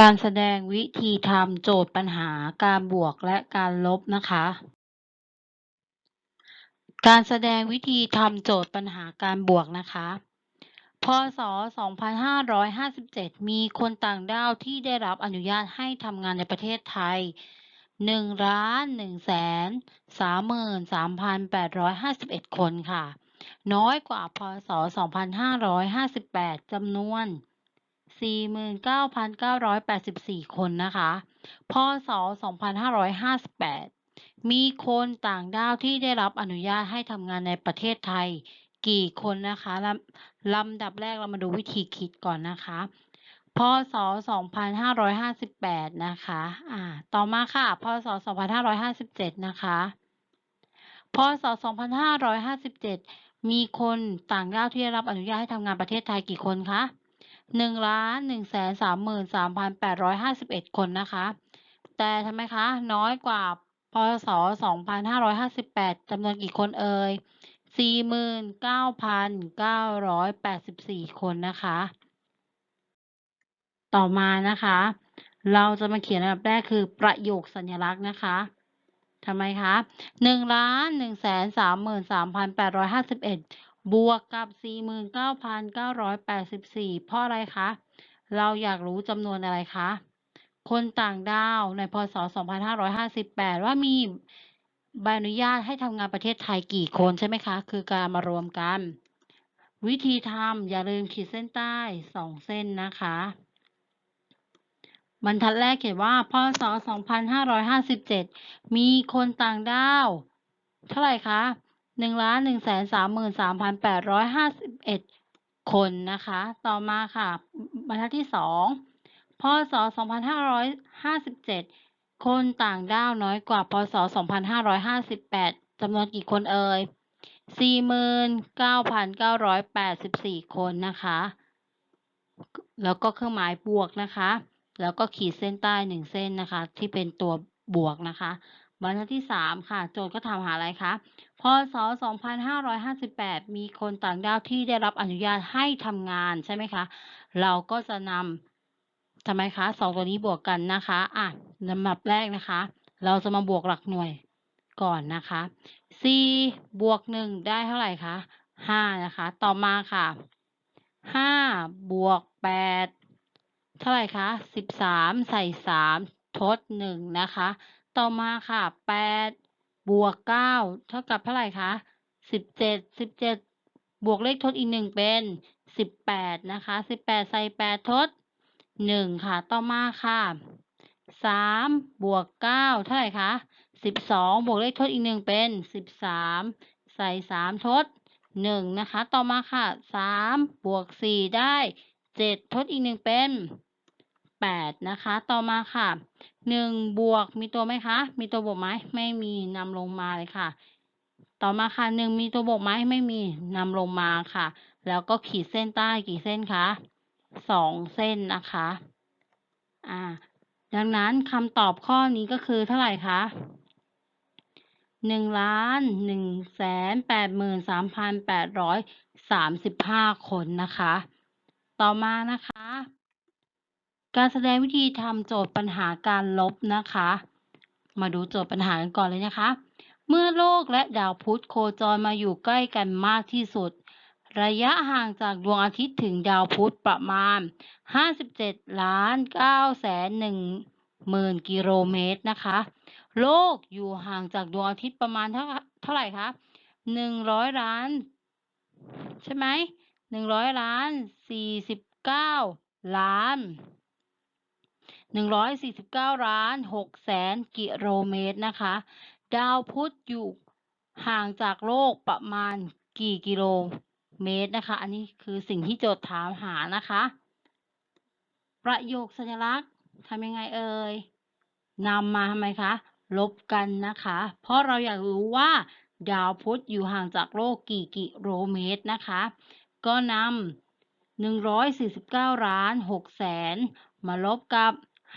การแสดงวิธีทำโจทย์ปัญหาการบวกและการลบนะคะ การแสดงวิธีทำโจทย์ปัญหาการบวกนะคะ พศ 2557 มีคนต่างด้าวที่ได้รับอนุญาตให้ทำงานในประเทศไทย 1ล้าน1แสน33,851 คนค่ะ น้อยกว่าพศ 2558จำนวน 49,984 คนนะคะ พศ 2558 มีคนต่างด้าวที่ได้รับอนุญาตให้ทำงานในประเทศไทย กี่คนนะคะลำลำดับแรกเรามาดูวิธีคิดก่อนนะคะ พศ 2558 นะคะ อ่า ต่อมาค่ะ พศ 2557 นะคะ พศ 2557 มีคนต่างด้าวที่ได้รับอนุญาตให้ทำงานประเทศไทยกี่คนคะ 1ล้าน1แสน33,851คนนะคะ แต่ทำไมคะ น้อยกว่าพศ2558จำนวนกี่คนเอ่ย49,984คนนะคะ ต่อมานะคะ เราจะมาเขียนอันดับแรกคือประโยคสัญลักษณ์นะคะทำไมคะ1ล้าน1แสน33,851บ บวกกับ 49,984 เพราะอะไรคะ เราอยากรู้จำนวนอะไรคะ คนต่างด้าวในพศ 2558 ว่ามีใบอนุญาตให้ทำงานประเทศไทยกี่คนใช่ไหมคะ คือการมารวมกัน วิธีทำอย่าลืมขีดเส้นใต้2เส้นนะคะบรรทัดแรกเขียนว่า พศ 2557 มีคนต่างด้าว เท่าไหร่คะ 1ล้าน1แสน33,851คนนะคะ ต่อมาค่ะบรรทัดที่2พศ2557คนต่างด้าวน้อยกว่า พศ2558จำนวนกี่คนเอ่ย49,984คนนะคะ แล้วก็เครื่องหมายบวกนะคะ แล้วก็ขีดเส้นใต้หนึ่งเส้นนะคะ ที่เป็นตัว บวกนะคะบรรทัดที่ 3 ค่ะ โจทย์ก็ถามหาอะไรคะพศ 2558 มีคนต่างด้าวที่ได้รับอนุญาตให้ทำงานใช่ไหมคะ เราก็จะนำทำไมคะสองตัวนี้บวกกันนะคะ อะลำดับแรกนะคะ เราจะมาบวกหลักหน่วยก่อนนะคะ4บวก 1 ได้เท่าไหร่คะ 5 นะคะ ต่อมาค่ะ 5 บวก 8 เท่าไหร่คะ 13 ใส่ 3 ทด1นะคะ ต่อมาค่ะ8บวก9เท่ากับเท่าไหร่คะ17 17บวกเลขทดอีก1เป็น18นะคะ18ใส่8ทด1ค่ะ ต่อมาค่ะ3บวก9เท่าไหร่คะ12บวกเลขทดอีก1เป็น13ใส่3ทด1นะคะ ต่อมาค่ะ3บวก4ได้7ทดอีก1เป็น 8 นะคะ ต่อมาค่ะ 1 บวกมีตัวไหมคะ มีตัวบวกไหมไม่มีนำลงมาเลยค่ะ ต่อมาค่ะ 1 มีตัวบวกไหมไม่มีนำลงมาค่ะ แล้วก็ขีดเส้นใต้กี่เส้นคะ2 เส้นนะคะ อ่า ดังนั้นคำตอบข้อนี้ก็คือเท่าไหร่คะ1ล้าน1แสน83,835คนนะคะ ต่อมานะคะ การแสดงวิธีทำโจทย์ปัญหาการลบนะคะ มาดูโจทย์ปัญหากันก่อนเลยนะคะ เมื่อโลกและดาวพุธโคจรมาอยู่ใกล้กันมากที่สุด ระยะห่างจากดวงอาทิตย์ถึงดาวพุธประมาณ 57ล้าน9แสน1หมื่นกิโลเมตรนะคะ โลกอยู่ห่างจากดวงอาทิตย์ประมาณเท่าเท่าไหร่คะ100ล้าน ใช่ไหม100ล้าน49ล้าน 149ล้าน6แสนกิโลเมตรนะคะ ดาวพุธอยู่ห่างจากโลกประมาณกี่กิโลเมตรนะคะ อันนี้คือสิ่งที่โจทย์ถามหานะคะ ประโยคสัญลักษณ์ทำยังไงเอ่ยนำมาทำไมคะ ลบกันนะคะ เพราะเราอยากรู้ว่า ดาวพุธอยู่ห่างจากโลกกี่กิโลเมตรนะคะ ก็นำ149ล้าน6แสนมาลบกับ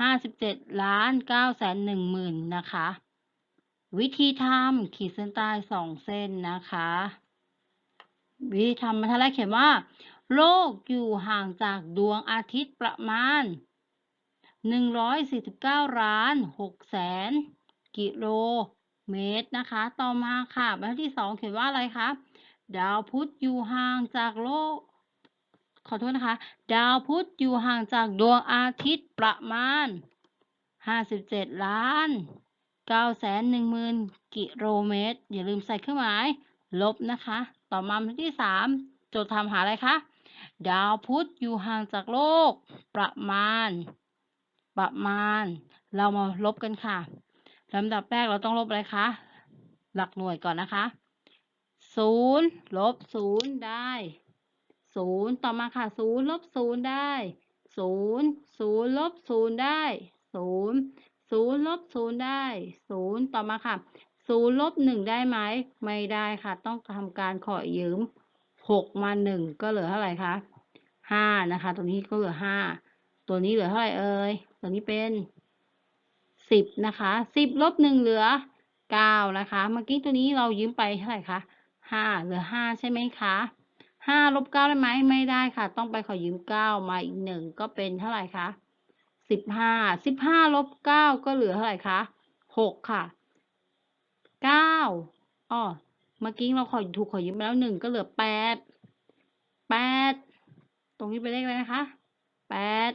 57ล้าน9แสน1หมื่นนะคะ วิธีทำขีดเส้นใต้2เส้นนะคะ วิธีทำบรรทัดแรกเขียนว่า โลกอยู่ห่างจากดวงอาทิตย์ประมาณหนึ่งร้อยสี่สิบเก้าล้านหกแสนกิโลเมตรนะคะ ต่อมาค่ะบรรทัดที่สองเขียนว่าอะไรคะ ดาวพุธอยู่ห่างจากโลก ขอโทษนะคะ ดาวพุธอยู่ห่างจากดวงอาทิตย์ประมาณ 57 ล้าน9แสน1หมื่นกิโลเมตร อย่าลืมใส่เครื่องหมาย ลบนะคะ ต่อมาที่ 3 โจทย์ทำหาอะไรคะ ดาวพุธอยู่ห่างจากโลก ประมาณ ประมาณ เรามาลบกันค่ะลำดับแรกเราต้องลบอะไรคะ หลักหน่วยก่อนนะคะศูนย์ลบศูนย์ได้ ศูนย์ต่อมาค่ะศูนย์ลบศูนย์ได้ศูนย์ศูนย์ลบศูนย์ได้ศูนย์ศูนย์ลบศูนย์ได้ศูนย์ต่อมาค่ะศูนย์ลบหนึ่งได้ไหมไม่ได้ค่ะ ต้องทำการขอยืมหกมาหนึ่งก็เหลือเท่าไหร่คะห้านะคะ ตัวนี้ก็เหลือห้าตัวนี้เหลือเท่าไหร่เอ่ยตัวนี้เป็นสิบนะคะสิบลบหนึ่งเหลือเก้านะคะ เมื่อกี้ตัวนี้เรายืมไปเท่าไหร่คะห้าเหลือห้าใช่ไหมคะ ห้าลบเก้าได้ไหมไม่ได้ค่ะ ต้องไปขอยืมเก้ามาอีกหนึ่งก็เป็นเท่าไหร่คะสิบห้าสิบห้าลบเก้าก็เหลือเท่าไหร่คะหกค่ะเก้าอ๋อเมื่อกี้เราขอถูกขอยืมไปแล้วหนึ่งก็เหลือแปดแปดตรงนี้เป็นเลขอะไรนะคะแปด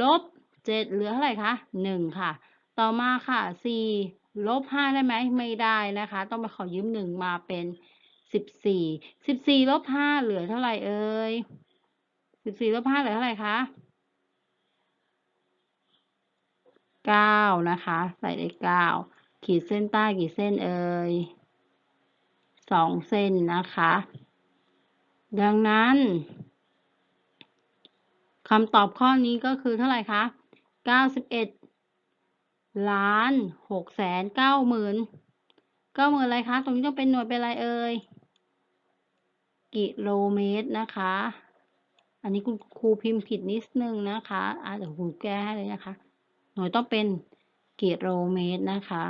ลบเจ็ดเหลือเท่าไหร่คะหนึ่งค่ะ ต่อมาค่ะสี่ลบห้าได้ไหมไม่ได้นะคะ ต้องไปขอยืมหนึ่งมาเป็น สิบสี่สิบสี่ลบห้าเหลือเท่าไหร่เอ่ยสิบสี่ลบห้าเหลือเท่าไหร่คะเก้านะคะ ใส่ได้เก้าขีดเส้นใต้กี่เส้นเอ่ยสองเส้นนะคะ ดังนั้นคำตอบข้อนี้ก็คือเท่าไหร่คะเก้าสิบเอ็ดล้านหกแสนเก้าหมื่นเก้าหมื่นอะไรคะ ตรงนี้ต้องเป็นหน่วยเป็นอะไรเอ่ย กิโลเมตรนะคะ อันนี้คุณครูพิมพ์ผิดนิดนึงนะคะอะเดี๋ยวครูแก้ให้เลยนะคะ หน่วยต้องเป็นกิโลเมตรนะคะ